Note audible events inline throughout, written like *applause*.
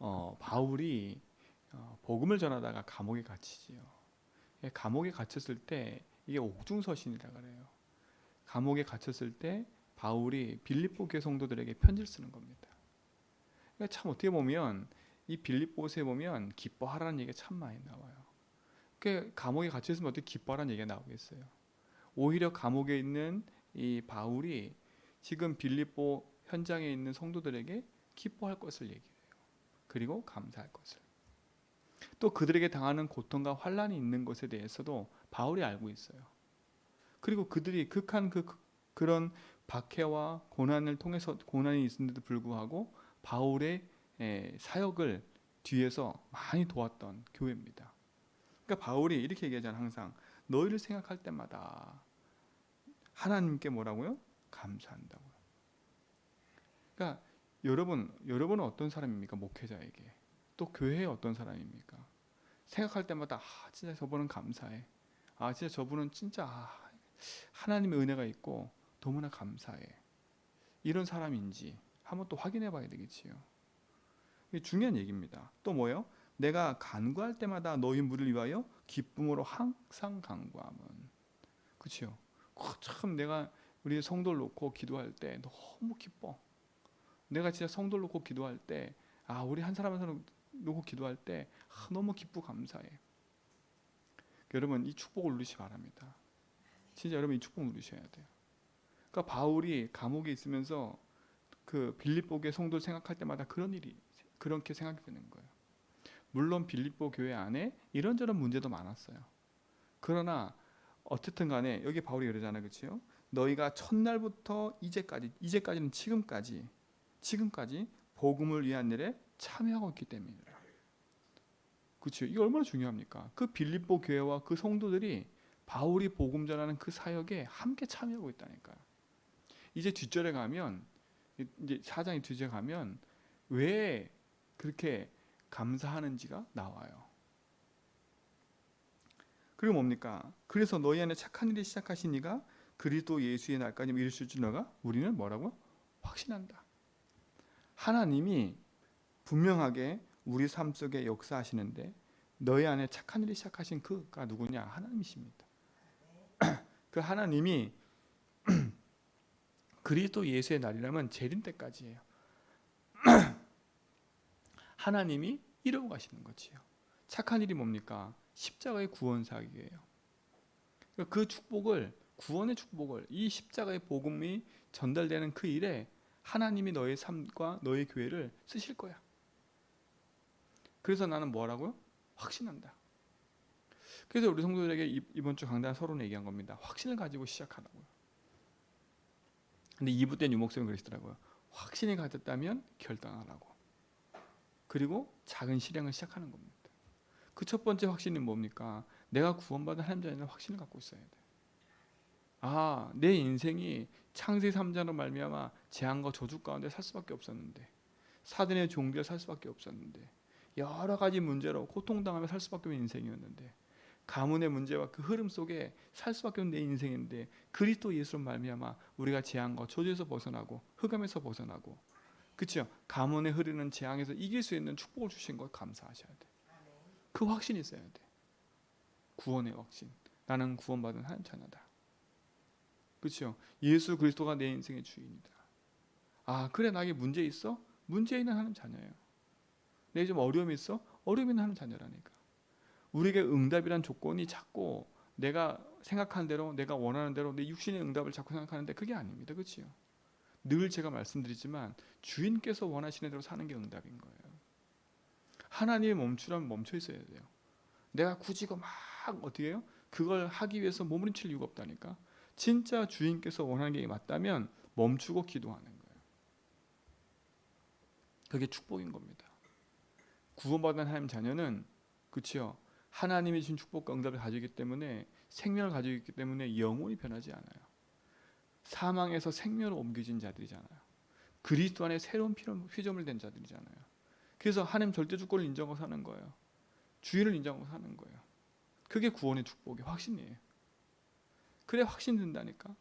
어, 바울이 어, 복음을 전하다가 감옥에 갇히지요. 예, 감옥에 갇혔을 때 이게 옥중서신이라 그래요. 감옥에 갇혔을 때 바울이 빌립보 교회 성도들에게 편지를 쓰는 겁니다. 그러니까 참 어떻게 보면 이 빌립보서에 보면 기뻐하라는 얘기가 참 많이 나와요. 그 감옥에 갇혀 있으면 어떻게 기뻐하라는 얘기가 나오겠어요. 오히려 감옥에 있는 이 바울이 지금 빌립보 현장에 있는 성도들에게 기뻐할 것을 얘기해요. 그리고 감사할 것을. 또 그들에게 당하는 고통과 환란이 있는 것에 대해서도 바울이 알고 있어요. 그리고 그들이 극한 그 그런 박해와 고난을 통해서 고난이 있는데도 불구하고 바울의 에, 사역을 뒤에서 많이 도왔던 교회입니다. 그러니까 바울이 이렇게 얘기하잖아요. 항상 너희를 생각할 때마다 하나님께 뭐라고요? 감사한다고요. 그러니까 여러분, 여러분은 어떤 사람입니까? 목회자에게. 또 교회에 어떤 사람입니까? 생각할 때마다 아, 진짜 저분은 감사해. 아, 진짜 저분은 진짜 아, 하나님의 은혜가 있고 너무나 감사해. 이런 사람인지 한번 또 확인해 봐야 되겠지요. 이게 중요한 얘기입니다. 또 뭐요? 내가 간구할 때마다 너희 무리를 위하여 기쁨으로 항상 간구함은. 그렇죠? 참 내가 우리 성도를 놓고 기도할 때 너무 기뻐. 내가 진짜 성도를 놓고 기도할 때, 아 우리 한 사람 한 사람 놓고 기도할 때 아, 너무 기쁘고 감사해. 여러분 이 축복을 누리시 바랍니다. 진짜 여러분 이 축복 누리셔야 돼요. 그러니까 바울이 감옥에 있으면서 그 빌립보교의 성도를 생각할 때마다 그런 일이 그렇게 생각이 드는 거예요. 물론 빌립보 교회 안에 이런저런 문제도 많았어요. 그러나 어쨌든 간에 여기 바울이 그러잖아요. 그렇죠? 너희가 첫날부터 이제까지 이제까지는 지금까지 지금까지 복음을 위한 일에 참여하고 있기 때문이다. 그렇죠? 이게 얼마나 중요합니까? 그 빌립보 교회와 그 성도들이 바울이 복음 전하는 그 사역에 함께 참여하고 있다니까요. 이제 뒷절에 가면 이제 사장이 뒤에 가면 왜 그렇게 감사하는지가 나와요. 그리고 뭡니까? 그래서 너희 안에 착한 일이 시작하신 이가 그리스도 예수의 날까지 이르실 줄 너가 우리는 뭐라고 확신한다. 하나님이 분명하게 우리 삶 속에 역사하시는데 너희 안에 착한 일이 시작하신 그가 누구냐? 하나님이십니다. *clears throat* 그 하나님이 *clears throat* 그리스도 예수의 날이라면 재림 때까지예요. *clears throat* 하나님이 이루어 가시는 거지요. 착한 일이 뭡니까? 십자가의 구원 사역이에요. 그 축복을 구원의 축복을 이 십자가의 복음이 전달되는 그 일에 하나님이 너의 삶과 너의 교회를 쓰실 거야. 그래서 나는 뭐라고요? 확신한다. 그래서 우리 성도들에게 이번 주 강단 서론 얘기한 겁니다. 확신을 가지고 시작하라고요. 근데 2부 때는 유목쌤이 그러시더라고요. 확신이 가졌다면 결단하라고. 그리고 작은 실행을 시작하는 겁니다. 그 첫 번째 확신이 뭡니까? 내가 구원받은 하나님 자녀는 확신을 갖고 있어야 돼. 아, 내 인생이 창세 3장으로 말미암아 재앙과 저주 가운데 살 수밖에 없었는데 사단의 종기를 살 수밖에 없었는데 여러 가지 문제로 고통당하며 살 수밖에 없는 인생이었는데 가문의 문제와 그 흐름 속에 살 수밖에 없는 내 인생인데 그리스도 예수로 말미암아 우리가 재앙과 저주에서 벗어나고 흑암에서 벗어나고 그렇죠? 가문에 흐르는 재앙에서 이길 수 있는 축복을 주신 걸 감사하셔야 돼. 그 확신이 있어야 돼. 구원의 확신. 나는 구원받은 하나님 자녀다. 그렇죠? 예수 그리스도가 내 인생의 주인이다. 아 그래 나에게 문제 있어? 문제 있는 하나님 자녀예요. 내좀 어려움이 있어? 어려움 있는 하나님 자녀라니까. 우리에게 응답이란 조건이 자꾸 내가 생각하는 대로 내가 원하는 대로 내 육신의 응답을 자꾸 생각하는데 그게 아닙니다. 그렇지요? 늘 제가 말씀드리지만 주인께서 원하시는 대로 사는 게 응답인 거예요. 하나님의 멈추라면 멈춰 있어야 돼요. 내가 굳이 막 어떻게 해요? 그걸 하기 위해서 몸부림칠 이유가 없다니까. 진짜 주인께서 원하는 게 맞다면 멈추고 기도하는 거예요. 그게 축복인 겁니다. 구원받은 하나님 자녀는 그렇죠. 하나님이 주신 축복과 응답을 가지고 있기 때문에 생명을 가지고 있기 때문에 영원히 변하지 않아요. 사망에서 생명으로 옮겨진 자들이잖아요. 그리스도 안에 새로운 피조물 된 자들이잖아요. 그래서 하나님 절대 주권을 인정하고 사는 거예요. 주인을 인정하고 사는 거예요. 그게 구원의 축복의 확신이에요. 그래 확신 든다니까.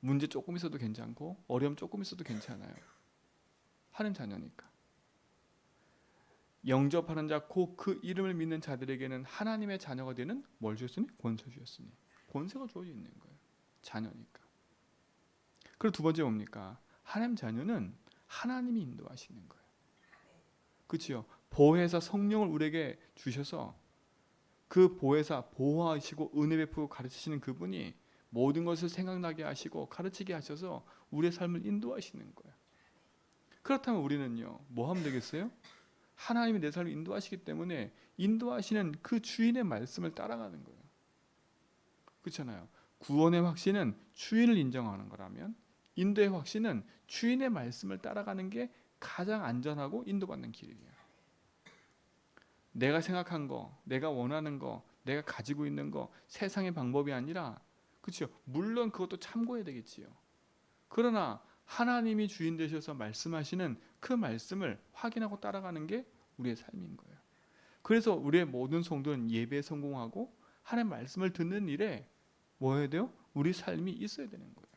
문제 조금 있어도 괜찮고 어려움 조금 있어도 괜찮아요. 하나님 자녀니까. 영접하는 자, 곧 그 이름을 믿는 자들에게는 하나님의 자녀가 되는 뭘 주셨으니? 권세 주셨으니. 권세가 주어져 있는 거예요. 자녀니까. 그리고 두 번째 뭡니까? 하나님 자녀는 하나님이 인도하시는 거예요. 그렇죠? 보혜사 성령을 우리에게 주셔서 그 보혜사 보호하시고 은혜 베푸고 가르치시는 그분이 모든 것을 생각나게 하시고 가르치게 하셔서 우리의 삶을 인도하시는 거예요. 그렇다면 우리는요, 뭐 하면 되겠어요? 하나님이 내 삶을 인도하시기 때문에 인도하시는 그 주인의 말씀을 따라가는 거예요. 그렇잖아요. 구원의 확신은 주인을 인정하는 거라면 인도의 확신은 주인의 말씀을 따라가는 게 가장 안전하고 인도받는 길이에요. 내가 생각한 거, 내가 원하는 거, 내가 가지고 있는 거, 세상의 방법이 아니라 그렇죠. 물론 그것도 참고해야 되겠지요. 그러나 하나님이 주인 되셔서 말씀하시는 그 말씀을 확인하고 따라가는 게 우리의 삶인 거예요. 그래서 우리의 모든 성도는 예배에 성공하고 하나님 말씀을 듣는 일에 뭐 해야 돼요? 우리 삶이 있어야 되는 거예요.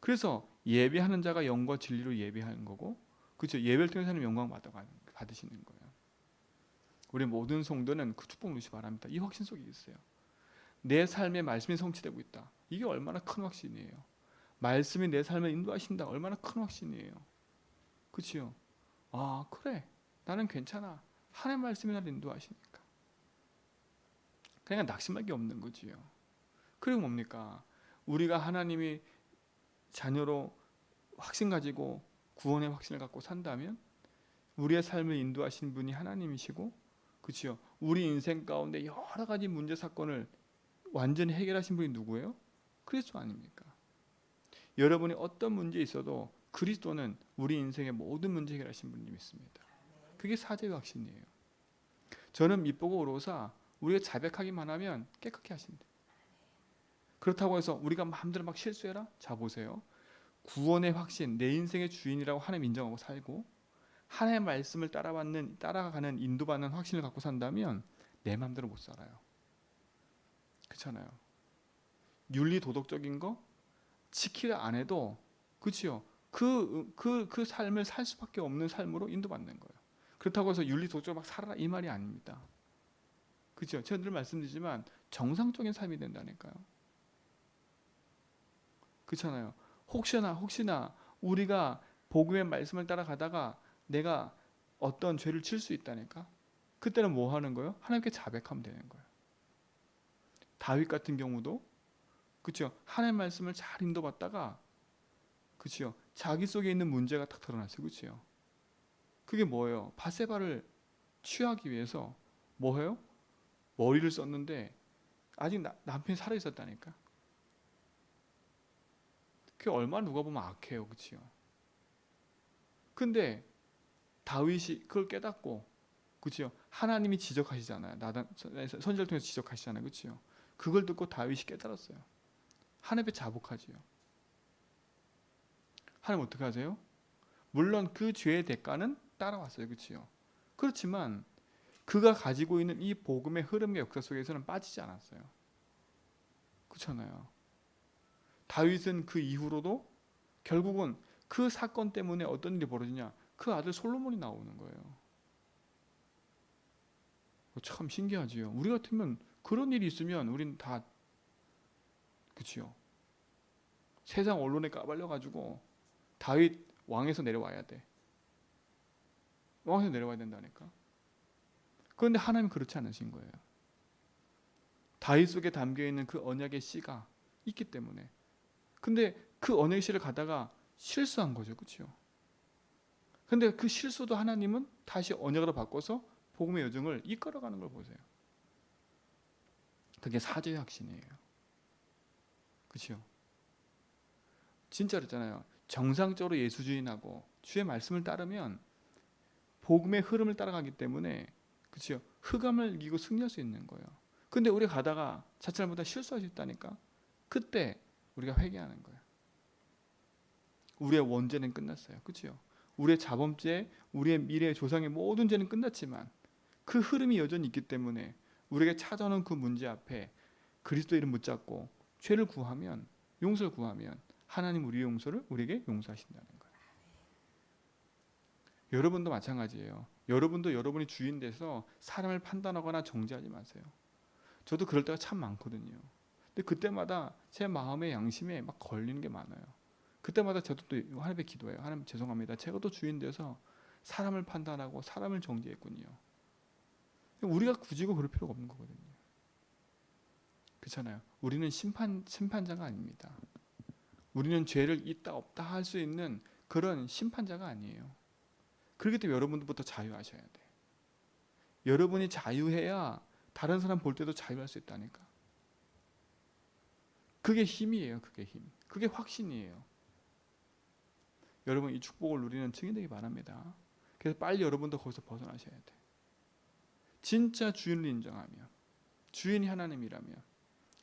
그래서 예배하는 자가 영과 진리로 예배하는 거고, 그렇죠? 예배를 통해서 하나님 영광 받으시는 거예요. 우리 모든 성도는 그 축복 누시 바랍니다. 이 확신 속에 있어요. 내 삶에 말씀이 성취되고 있다. 이게 얼마나 큰 확신이에요. 말씀이 내 삶을 인도하신다. 얼마나 큰 확신이에요. 그렇지요? 아 그래, 나는 괜찮아. 하나님 말씀이 나를 인도하시니까. 그냥 낙심할 게 없는 거지요. 그리고 뭡니까? 우리가 하나님이 자녀로 확신 가지고 구원의 확신을 갖고 산다면 우리의 삶을 인도하신 분이 하나님이시고 그렇죠. 우리 인생 가운데 여러 가지 문제 사건을 완전히 해결하신 분이 누구예요? 그리스도 아닙니까? 여러분이 어떤 문제 있어도 그리스도는 우리 인생의 모든 문제 해결하신 분이 믿습니다. 그게 사제의 확신이에요. 저는 밑보고 오로사 우리가 자백하기만 하면 깨끗게 하신대. 그렇다고 해서 우리가 마음대로 막 실수해라? 자 보세요. 구원의 확신, 내 인생의 주인이라고 하나님 인정하고 살고 하나님의 말씀을 따라받는 따라가는 인도받는 확신을 갖고 산다면 내 마음대로 못 살아요. 그렇잖아요. 윤리 도덕적인 거 지키려 안 해도 그렇지요. 그, 그, 그 삶을 살 수밖에 없는 삶으로 인도받는 거예요. 그렇다고 해서 윤리 도덕적으로 막 살아라 이 말이 아닙니다. 그렇죠. 제가 늘 말씀드리지만 정상적인 삶이 된다니까요. 그렇잖아요. 혹시나 혹시나 우리가 복음의 말씀을 따라가다가 내가 어떤 죄를 칠 수 있다니까. 그때는 뭐 하는 거예요? 하나님께 자백하면 되는 거예요. 다윗 같은 경우도 그렇죠. 하나님 말씀을 잘 인도받다가 그렇죠. 자기 속에 있는 문제가 딱 드러났어요. 그렇죠. 그게 뭐예요? 바세바를 취하기 위해서 뭐 해요? 머리를 썼는데 아직 나, 남편이 살아 있었다니까. 그게 얼마나 누가 보면 악해요. 그렇죠. 근데 다윗이 그걸 깨닫고 그렇죠? 하나님이 지적하시잖아요. 나단 선지자를 통해서 지적하시잖아요. 그렇죠? 그걸 듣고 다윗이 깨달았어요. 하나님께 자복하지요. 하나님 어떻게 하세요? 물론 그 죄의 대가는 따라왔어요. 그렇죠? 그렇지만 그가 가지고 있는 이 복음의 흐름의 역사 속에서는 빠지지 않았어요. 그렇잖아요. 다윗은 그 이후로도 결국은 그 사건 때문에 어떤 일이 벌어지냐? 그 아들 솔로몬이 나오는 거예요. 참 신기하지요. 우리 같으면 그런 일이 있으면 우린 다 그치요. 세상 언론에 까발려 가지고 다윗 왕에서 내려와야 돼. 왕에서 내려와야 된다니까. 그런데 하나님 그렇지 않으신 거예요. 다윗 속에 담겨 있는 그 언약의 씨가 있기 때문에. 근데 그 언약의 씨를 가다가 실수한 거죠. 그렇죠? 근데 그 실수도 하나님은 다시 언약으로 바꿔서 복음의 여정을 이끌어가는 걸 보세요. 그게 사제의 확신이에요. 그렇죠? 진짜로잖아요. 정상적으로 예수주의하고 주의 말씀을 따르면 복음의 흐름을 따라가기 때문에 그렇죠? 흑암을 이기고 승리할 수 있는 거예요. 근데 우리 가다가 자칫보다 실수할 수 있다니까. 그때 우리가 회개하는 거예요. 우리의 원죄는 끝났어요. 그렇죠? 우리의 자범죄, 우리의 미래 조상의 모든 죄는 끝났지만 그 흐름이 여전히 있기 때문에 우리에게 찾아오는 그 문제 앞에 그리스도 이름 붙잡고 죄를 구하면 용서를 구하면 하나님 우리의 용서를 우리에게 용서하신다는 거예요. 여러분도 마찬가지예요. 여러분도 여러분이 주인 돼서 사람을 판단하거나 정죄하지 마세요. 저도 그럴 때가 참 많거든요. 근데 그때마다 제 마음의 양심에 막 걸리는 게 많아요. 그때마다 저도 또 하나님께 기도해요. 하나님 죄송합니다. 제가 또 주인 돼서 사람을 판단하고 사람을 정죄했군요. 우리가 굳이 그럴 필요가 없는 거거든요. 그렇잖아요. 우리는 심판 심판자가 아닙니다. 우리는 죄를 있다 없다 할 수 있는 그런 심판자가 아니에요. 그렇기 때문에 여러분들부터 자유하셔야 돼. 여러분이 자유해야 다른 사람 볼 때도 자유할 수 있다니까. 그게 힘이에요. 그게 힘. 그게 확신이에요. 여러분 이 축복을 누리는 증인 되기 바랍니다. 그래서 빨리 여러분도 거기서 벗어나셔야 돼. 진짜 주인을 인정하며 주인이 하나님이라면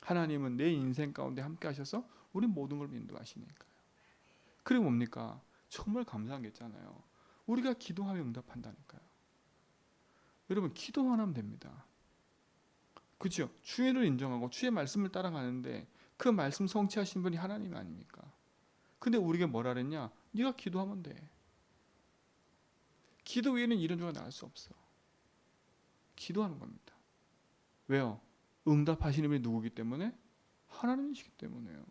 하나님은 내 인생 가운데 함께 하셔서 우리 모든 걸 인도하시니까요. 그리고 뭡니까? 정말 감사한 게 있잖아요. 우리가 기도하면 응답한다니까요. 여러분 기도만 하면 됩니다. 그렇죠? 주인을 인정하고 주의 말씀을 따라가는데 그 말씀 성취하신 분이 하나님 아닙니까? 근데 우리가 뭐라 그랬냐? 네가 기도하면 돼. 기도 외에는 이런 조가 나올 수 없어. 기도하는 겁니다. 왜요? 응답하시는 분이 누구기 때문에? 하나님이시기 때문에요.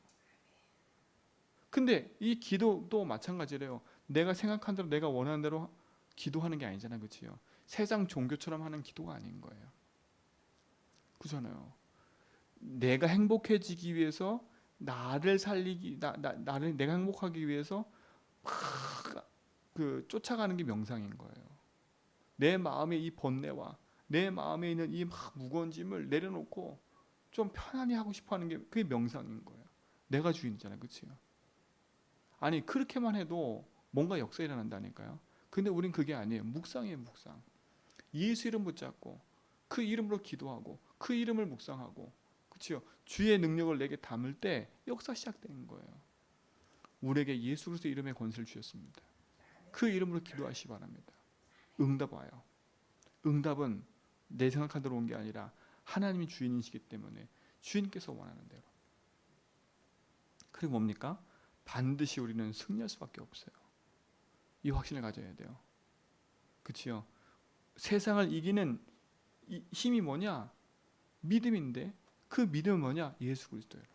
근데 이 기도도 마찬가지래요. 내가 생각한 대로 내가 원하는 대로 기도하는 게 아니잖아요. 그렇지요? 세상 종교처럼 하는 기도가 아닌 거예요. 그잖아요. 내가 행복해지기 위해서 나를 살리기 나, 나 나를 내가 행복하기 위해서 막 그 쫓아가는 게 명상인 거예요. 내 마음의 이 번뇌와 내 마음에 있는 이 막 무거운 짐을 내려놓고 좀 편안히 하고 싶어 하는 게 그게 명상인 거예요. 내가 주인이잖아요. 그렇죠? 아니 그렇게만 해도 뭔가 역사 일어난다니까요. 근데 우린 그게 아니에요. 묵상이에요, 묵상. 예수 이름 붙잡고 그 이름으로 기도하고 그 이름을 묵상하고 그렇죠? 주의 능력을 내게 담을 때 역사 시작되는 거예요. 우리에게 예수 그리스도 이름의 권세를 주셨습니다. 그 이름으로 기도하시 기 바랍니다. 응답 와요. 응답은 내 생각한 대로 온 게 아니라 하나님이 주인이시기 때문에 주인께서 원하는 대로. 그리고 뭡니까? 반드시 우리는 승리할 수밖에 없어요. 이 확신을 가져야 돼요. 그렇지요? 세상을 이기는 힘이 뭐냐? 믿음인데 그 믿음은 뭐냐? 예수 그리스도예요.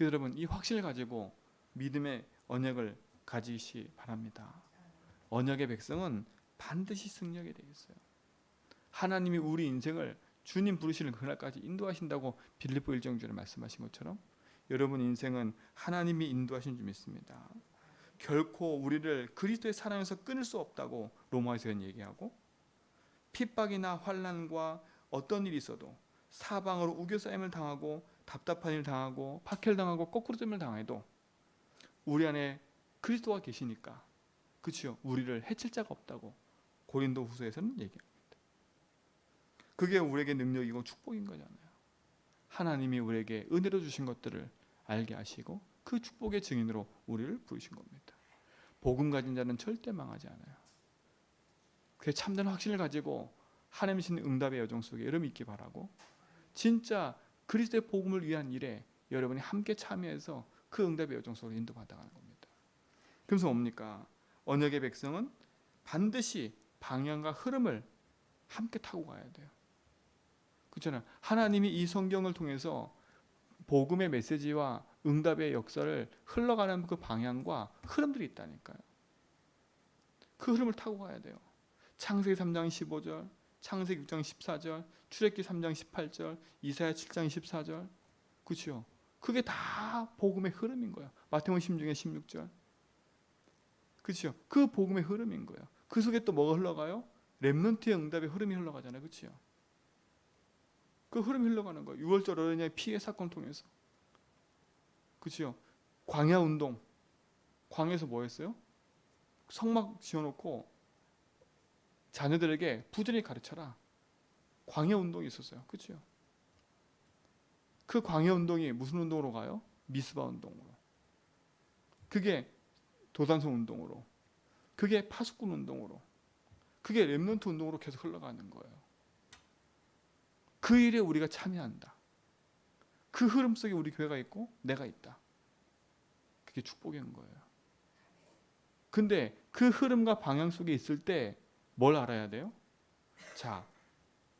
그 여러분 이 확신을 가지고 믿음의 언약을 가지시 바랍니다. 언약의 백성은 반드시 승리하게 되어 있어요. 하나님이 우리 인생을 주님 부르시는 그날까지 인도하신다고 빌립보 1장주에 말씀하신 것처럼 여러분 인생은 하나님이 인도하신 줄 믿습니다. 결코 우리를 그리스도의 사랑에서 끊을 수 없다고 로마에서는 얘기하고 핍박이나 환란과 어떤 일이 있어도 사방으로 우겨싸임을 당하고 답답한 일 당하고 박해당하고 거꾸로 됨을 당해도 우리 안에 그리스도가 계시니까 그렇죠. 우리를 해칠 자가 없다고 고린도 후서에서는 얘기합니다. 그게 우리에게 능력이고 축복인 거잖아요. 하나님이 우리에게 은혜로 주신 것들을 알게 하시고 그 축복의 증인으로 우리를 부르신 겁니다. 복음 가진 자는 절대 망하지 않아요. 그 참된 확신을 가지고 하나님 신 응답의 여정 속에 여러분 있기 바라고 진짜 그리스도의 복음을 위한 일에 여러분이 함께 참여해서 그 응답의 여정 속으로 인도받아가는 겁니다. 그래서 뭡니까? 언약의 백성은 반드시 방향과 흐름을 함께 타고 가야 돼요. 그렇잖아요. 하나님이 이 성경을 통해서 복음의 메시지와 응답의 역사를 흘러가는 그 방향과 흐름들이 있다니까요. 그 흐름을 타고 가야 돼요. 창세기 3장 15절, 창세기 6장 14절, 출애굽기 3장 18절, 이사야 7장 14절. 그렇죠? 그게 다 복음의 흐름인 거예요. 마태복음 16장 16절. 그렇죠? 그 복음의 흐름인 거예요. 그 속에 또 뭐가 흘러가요? 렘넌트의 응답의 흐름이 흘러가잖아요. 그렇죠? 그 흐름이 흘러가는 거예요. 6월절 어린이의 피해 사건 통해서. 그렇죠? 광야 운동. 광야에서 뭐 했어요? 성막 지어놓고 자녀들에게 부지런히 가르쳐라. 광야 운동이 있었어요. 그렇죠? 그 광야 운동이 무슨 운동으로 가요? 미스바 운동으로. 그게 도단성 운동으로. 그게 파수꾼 운동으로. 그게 렘넌트 운동으로 계속 흘러가는 거예요. 그 일에 우리가 참여한다. 그 흐름 속에 우리 교회가 있고 내가 있다. 그게 축복인 거예요. 근데 그 흐름과 방향 속에 있을 때 뭘 알아야 돼요? 자,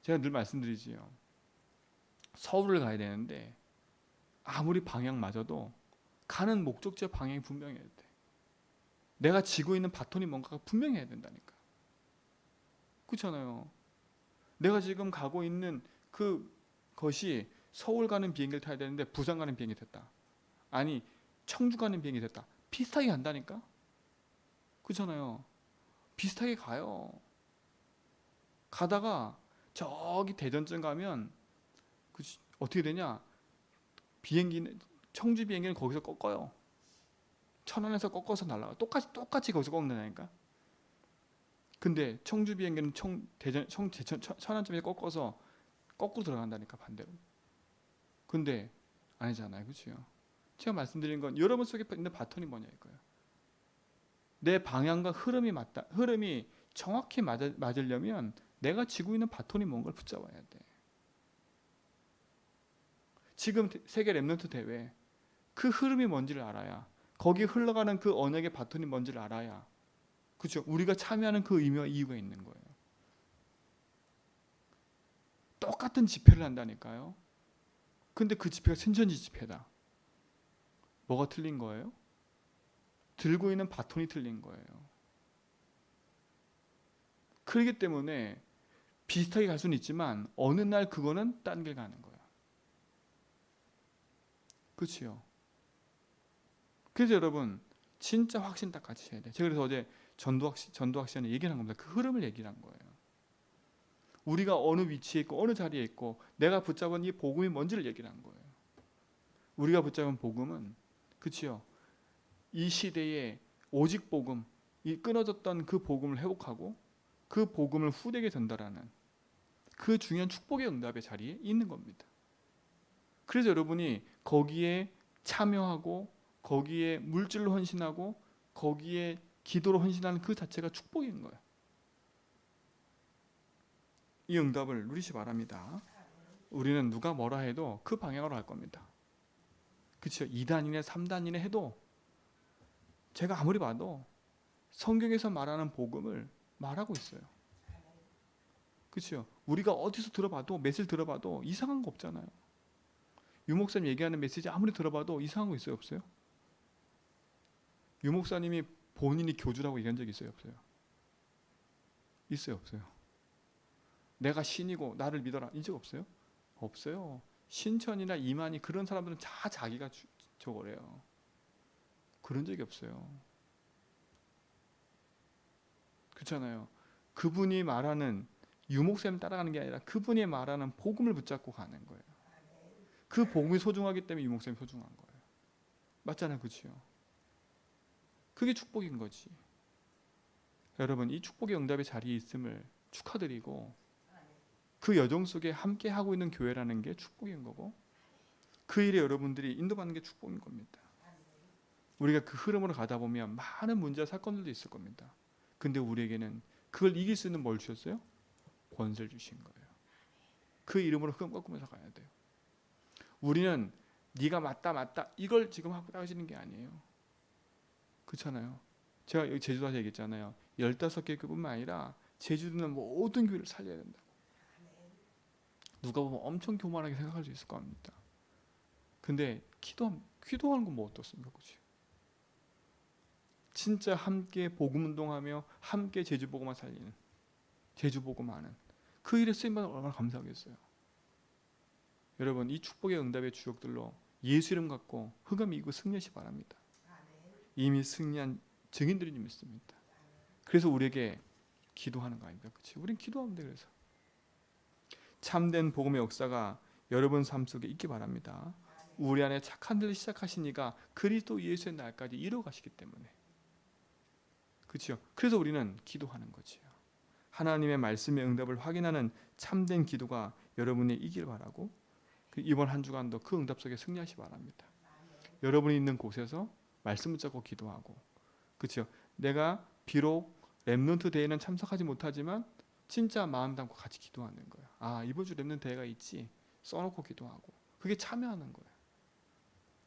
제가 늘 말씀드리지요. 서울을 가야 되는데 아무리 방향 맞아도 가는 목적지와 방향이 분명해야 돼. 내가 지고 있는 바톤이 뭔가가 분명해야 된다니까. 그렇잖아요. 내가 지금 가고 있는 그 것이 서울 가는 비행기를 타야 되는데 부산 가는 비행기 됐다. 아니 청주 가는 비행기 됐다. 비슷하게 간다니까. 그렇잖아요. 비슷하게 가요. 가다가 저기 대전쯤 가면 그 시- 어떻게 되냐? 비행기는 청주 비행기는 거기서 꺾어요. 천안에서 꺾어서 날아가. 똑같이 똑같이 거기서 꺾는다니까. 근데 청주 비행기는 청 대전 청 대천 천- 천안쯤에 꺾어서 거꾸로 들어간다니까 반대로. 근데 아니잖아요, 그렇죠? 제가 말씀드린 건 여러분 속에 있는 바톤이 뭐냐 이거예요. 내 방향과 흐름이 맞다. 흐름이 정확히 맞아, 맞으려면 내가 지고 있는 바톤이 뭔가를 붙잡아야 돼. 지금 대- 세계 랩런트 대회 그 흐름이 뭔지를 알아야 거기 흘러가는 그 언역의 바톤이 뭔지를 알아야 그렇죠. 우리가 참여하는 그 의미와 이유가 있는 거예요. 똑같은 집회를 한다니까요. 근데 그 집회가 신천지 집회다. 뭐가 틀린 거예요? 들고 있는 바톤이 틀린 거예요. 그렇기 때문에 비슷하게 갈 수는 있지만 어느 날 그거는 딴 길 가는 거야. 그렇지요. 그래서 여러분 진짜 확신 딱 가지셔야 돼. 제가 그래서 어제 전도학 시- 전도학 시간에 얘기를 한 겁니다. 그 흐름을 얘기를 한 거예요. 우리가 어느 위치에 있고 어느 자리에 있고 내가 붙잡은 이 복음이 뭔지를 얘기를 한 거예요. 우리가 붙잡은 복음은 그치요. 이 시대에 오직 복음, 이 끊어졌던 그 복음을 회복하고 그 복음을 후대에게 전달하는 그 중요한 축복의 응답의 자리에 있는 겁니다. 그래서 여러분이 거기에 참여하고 거기에 물질로 헌신하고 거기에 기도로 헌신하는 그 자체가 축복인 거예요. 이 응답을 누리시 바랍니다. 우리는 누가 뭐라 해도 그 방향으로 갈 겁니다. 그렇죠. 2단이네 3단이네 해도 제가 아무리 봐도 성경에서 말하는 복음을 말하고 있어요. 그렇죠. 우리가 어디서 들어봐도 메시지 들어봐도 이상한 거 없잖아요. 유 목사님 얘기하는 메시지 아무리 들어봐도 이상한 거 있어요, 없어요? 유 목사님이 본인이 교주라고 얘기한 적 있어요, 없어요? 있어요, 없어요? 내가 신이고 나를 믿어라 이적 없어요? 없어요. 신천이나 이만희 그런 사람들은 다 자기가 주- 저거래요. 그런 적이 없어요. 그렇잖아요. 그분이 말하는 유목쌤 따라가는 게 아니라 그분이 말하는 복음을 붙잡고 가는 거예요. 그 복음이 소중하기 때문에 유목쌤이 소중한 거예요. 맞잖아요, 그렇죠? 그게 축복인 거지. 여러분 이 축복의 응답의 자리에 있음을 축하드리고 그 여정 속에 함께 하고 있는 교회라는 게 축복인 거고 그 일에 여러분들이 인도받는 게 축복인 겁니다. 우리가 그 흐름으로 가다 보면 많은 문제와 사건들도 있을 겁니다. 근데 우리에게는 그걸 이길 수 있는 뭘 주셨어요? 권세를 주신 거예요. 그 이름으로 흐름 꺾으면서 가야 돼요. 우리는 네가 맞다 맞다 이걸 지금 하고 따지는 게 아니에요. 그렇잖아요. 제가 여기 제주도 와서 얘기했잖아요. 15개 교뿐만 아니라 제주도는 모든 교회를 살려야 된다. 누가 보면 엄청 교만하게 생각할 수 있을 겁니다. 근데 기도 기도하는 건 뭐 어떻습니까, 그렇지? 진짜 함께 복음 운동하며 함께 제주 복음만 살리는 제주 복음하는 그 일에 쓰임 받으면 얼마나 감사하겠어요. 여러분 이 축복의 응답의 주역들로 예수 이름 갖고 흑암 이기고 승리하시 바랍니다. 이미 승리한 증인들이 좀 있습니다. 그래서 우리에게 기도하는 거 아닙니까? 그렇지? 우린 기도하면 돼 그래서. 참된 복음의 역사가 여러분 삶 속에 있기 바랍니다. 우리 안에 착한 일을 시작하시니까 그리스도 예수의 날까지 이루어 가시기 때문에. 그렇죠? 그래서 우리는 기도하는 거지요. 하나님의 말씀의 응답을 확인하는 참된 기도가 여러분의 이길 바라고 그 이번 한 주간도 그 응답 속에 승리하시 바랍니다. 여러분이 있는 곳에서 말씀 붙잡고 기도하고 그렇죠? 내가 비록 렘넌트 대회는 참석하지 못하지만 진짜 마음 담고 같이 기도하는 거예요. 아 이번 주 렘넌트 대회가 있지 써놓고 기도하고 그게 참여하는 거예요.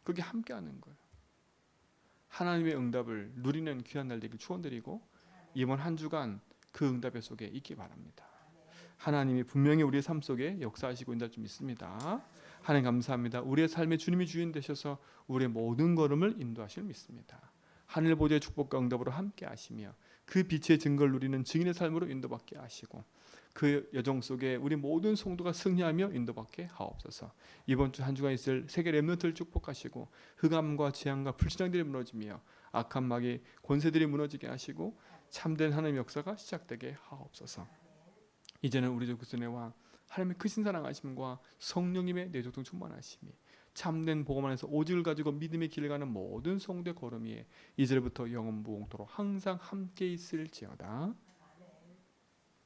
그게 함께하는 거예요. 하나님의 응답을 누리는 귀한 날 되길 축원드리고 이번 한 주간 그 응답의 속에 있기 바랍니다. 하나님이 분명히 우리의 삶 속에 역사하시고 있는 줄 믿습니다. 하나님 감사합니다. 우리의 삶의 주님이 주인 되셔서 우리의 모든 걸음을 인도하실 믿습니다. 하늘 보좌의 축복과 응답으로 함께 하시며 그 빛의 증거를 누리는 증인의 삶으로 인도받게 하시고 그 여정 속에 우리 모든 성도가 승리하며 인도받게 하옵소서. 이번 주 한 주간 있을 세계 렘넌트를 축복하시고 흑암과 재앙과 불신앙들이 무너지며 악한 마귀 권세들이 무너지게 하시고 참된 하나님의 역사가 시작되게 하옵소서. 이제는 우리 주 그리스도의 왕 하나님의 크신 사랑하심과 성령님의 내조통 충만하심이 참된 복음 안에서 오직을 가지고 믿음의 길을 가는 모든 성도의 걸음 위에 이제부터 영원 무궁토록 항상 함께 있을지어다.